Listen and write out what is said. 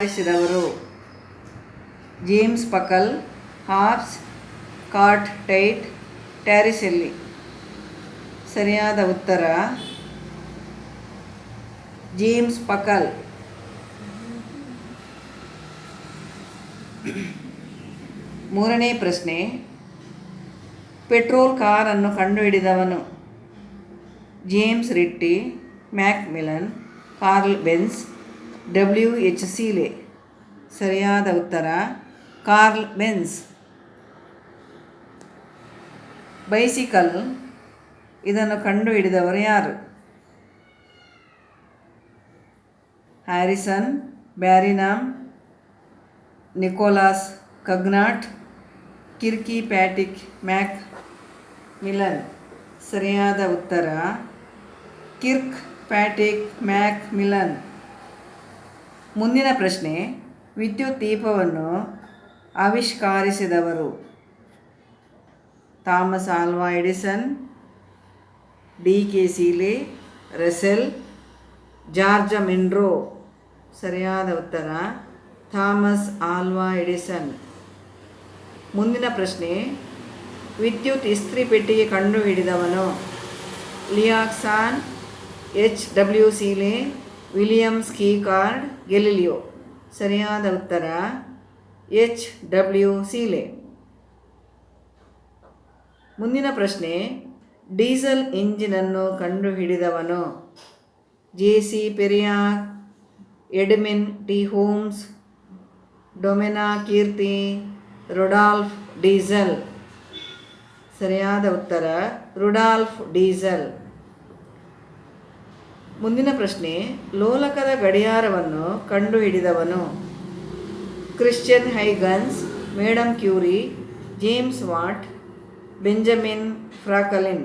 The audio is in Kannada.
ತಯಾರಿಸಿದವರು James Puckle Hobbs Cartwright Torricelli. ಸರಿಯಾದ ಉತ್ತರ, ಜೇಮ್ಸ್ ಪಕಲ್. ಮೂರನೇ ಪ್ರಶ್ನೆ, ಪೆಟ್ರೋಲ್ ಕಾರನ್ನು ಕಂಡುಹಿಡಿದವನು James Ritty Macmillan Karl Benz W H Seeley ಸರಿಯಾದ ಉತ್ತರ ಕಾರ್ಲ್ ಬೆನ್ಸ್ ಬೈಸಿಕಲ್ ಇದನ್ನು ಕಂಡುಹಿಡಿದವರು ಯಾರು ಹ್ಯಾರಿಸನ್ ಬ್ಯಾರಿನಾಮ್ Nicholas Cugnot Kirkpatrick Macmillan ಸರಿಯಾದ ಉತ್ತರ ಕಿರ್ಕ್ ಪ್ಯಾಟಿಕ್ ಮ್ಯಾಕ್ ಮಿಲನ್ ಮುಂದಿನ ಪ್ರಶ್ನೆ, ವಿದ್ಯುತ್ ದೀಪವನ್ನು ಆವಿಷ್ಕರಿಸಿದವರು Thomas Alva Edison, D K Seeley Russell George ಮಿಂಡ್ರೋ ಸರಿಯಾದ ಉತ್ತರ, ಥಾಮಸ್ ಆಲ್ವಾ ಎಡಿಸನ್. ಮುಂದಿನ ಪ್ರಶ್ನೆ, ವಿದ್ಯುತ್ ಇಸ್ತ್ರಿ ಪೆಟ್ಟಿಗೆ ಕಂಡುಹಿಡಿದವನು ಲಿಯಾಕ್ಸಾನ್ ಎಚ್ ಡಬ್ಲ್ಯೂ ಸೀಲೆ ವಿಲಿಯಮ್ಸ್ ಕೀಕಾರ್ಡ್ ಗೆಲಿಲಿಯೋ. ಸರಿಯಾದ ಉತ್ತರ, ಎಚ್ ಡಬ್ಲ್ಯೂ ಸೀಲೆ. ಮುಂದಿನ ಪ್ರಶ್ನೆ, ಡೀಸೆಲ್ ಇಂಜಿನನ್ನು ಕಂಡುಹಿಡಿದವನು ಜೆ ಸಿ ಪೆರಿಯಾ, ಎಡ್ಮಿನ್ ಟಿ ಹೋಮ್ಸ್, ಡೊಮೆನಾ ಕೀರ್ತಿ, ರೊಡಾಲ್ಫ್ ಡೀಸೆಲ್. ಸರಿಯಾದ ಉತ್ತರ, ರುಡಾಲ್ಫ್ ಡೀಸೆಲ್. ಮುಂದಿನ ಪ್ರಶ್ನೆ ಲೋಲಕದ ಗಡಿಯಾರವನ್ನು ಕಂಡುಹಿಡಿದವನು Christian Huygens Madame Curie James Watt Benjamin Franklin.